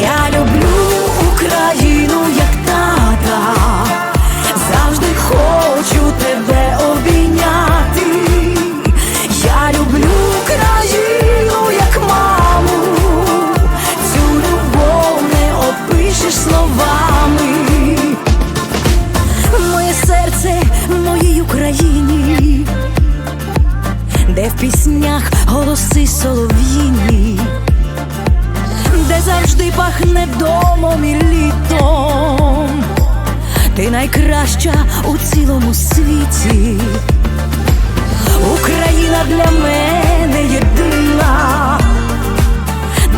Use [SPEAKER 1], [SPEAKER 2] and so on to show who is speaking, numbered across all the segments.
[SPEAKER 1] Я люблю Україну, як тата, завжди хочу тебе обійняти. Я люблю Україну, як маму, цю любов не опишеш словами. Моє серце в моїй Україні, де в піснях голоси солов'їні пахне домом і літом. Ти найкраща у цілому світі. Україна для мене єдина.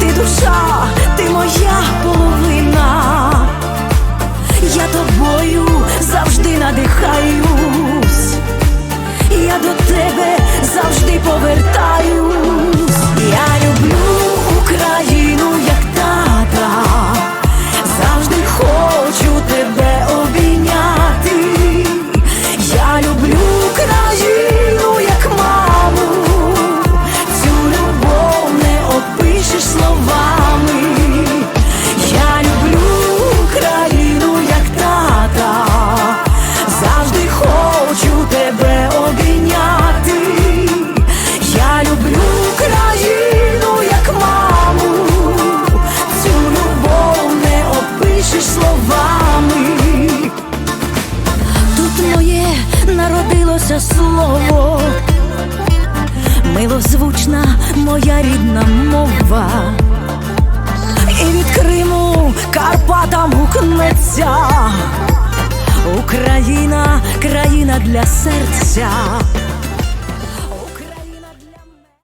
[SPEAKER 1] Ти душа, ти моя половина. Я тобою завжди надихаюсь. Я до тебе завжди повертаюсь. Народилося слово, милозвучна моя рідна мова. І від Криму Карпатам гукнеться Україна, країна для серця.